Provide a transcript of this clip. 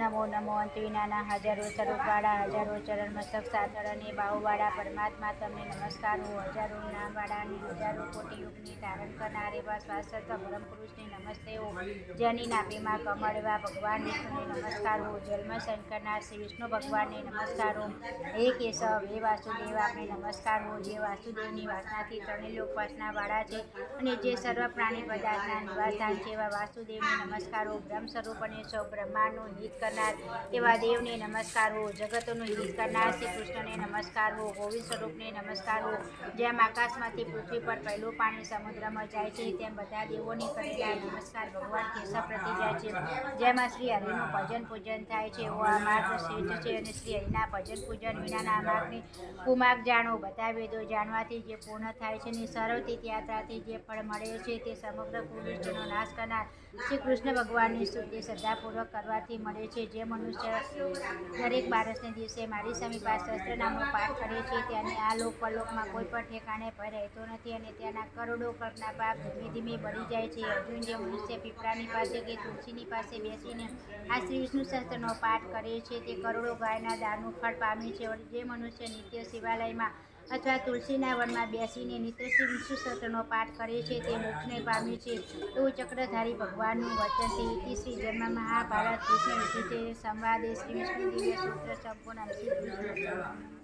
નમો નમો અંત વિનાના હજારો સ્વરૂપવાળા, હજારો ચરણ મસ્તક સાતળ અને બાહુવાળા પરમાત્મા તમને નમસ્કાર. હું હજારો નામવાળા અને હજારો કોટી યુગની ધારણ કરનાર એવા શાશ્વત પરમ પુરુષને નમસ્તે હો. જેની નાભીમાં કમળ એવા ભગવાન વિષ્ણુને નમસ્કાર હો. જન્મ સહન શ્રી વિષ્ણુ ભગવાનને નમસ્કાર હો. હે કેશવ, હે વાસુદેવ, આપને નમસ્કાર હો. જે વાસુદેવની વાસનાથી ત્રણેય વાસનાવાળા છે અને જે સર્વ પ્રાણી પદાર્થના નિવાસસ્થાન છે એવા વાસુદેવને નમસ્કાર હો. બ્રહ્મ સ્વરૂપ અને સૌ બ્રહ્માંડનું હિત કરનાર એવા દેવને નમસ્કારવો જગતોનું હિત કરનાર શ્રી કૃષ્ણને નમસ્કારવો ગોવિંદ સ્વરૂપને નમસ્કારવો જેમ આકાશમાંથી પૃથ્વી પર પહેલું પાણી સમુદ્રમાં જાય છે, તેમ બધા દેવોને કરેલા નમસ્કાર ભગવાન કેશવ પ્રતિ જાય છે. જેમાં શ્રી હરિનું ભજન પૂજન થાય છે, એવો આ માર્ગ શ્રેષ્ઠ છે અને શ્રી હરિના ભજન પૂજન વિનાના આ માર્ગની કુમાર્ગ જાણો, બધા વેદો જાણવાથી જે પૂર્ણ થાય છે ને સરળ યાત્રાથી જે ફળ મળે છે તે સમગ્ર કુદૃષ્ટિનો નાશ કરનાર શ્રી કૃષ્ણ ભગવાનની સ્તુતિ શ્રદ્ધાપૂર્વક કરવાથી મળે છે. જે મનુષ્ય દરેક બારસને દિવસે મારી સમી પાસે શસ્ત્રનામનો પાઠ કરે છે તેને આ લોક પરલોકમાં કોઈ પણ ઠેકાણે ભય રહેતો નથી અને ત્યાંના કરોડો કલ્પના પાપ ધીમે ધીમે બળી જાય છે. અર્જુન જે મનુષ્ય પીપળાની પાસે કે તુલસીની પાસે બેસીને આ શ્રી વિષ્ણુ સહસ્ત્રનો પાઠ કરે છે, તે કરોડો ગાયના દાનનું ફળ પામે છે જે મનુષ્ય નિત્ય શિવાલયમાં અથવા તુલસીના વનમાં બેસીને નિત્ય સૂત્રનો પાઠ કરે છે, તે મોક્ષને પામે છે. એવું ચક્રધારી ભગવાનનું વચન છે ઇતિ શ્રી જન્મ મહાભારત યુધિષ્ઠિર સંવાદે શ્રી વિષ્ણુ દિવ્ય સૂત્ર સંપૂર્ણ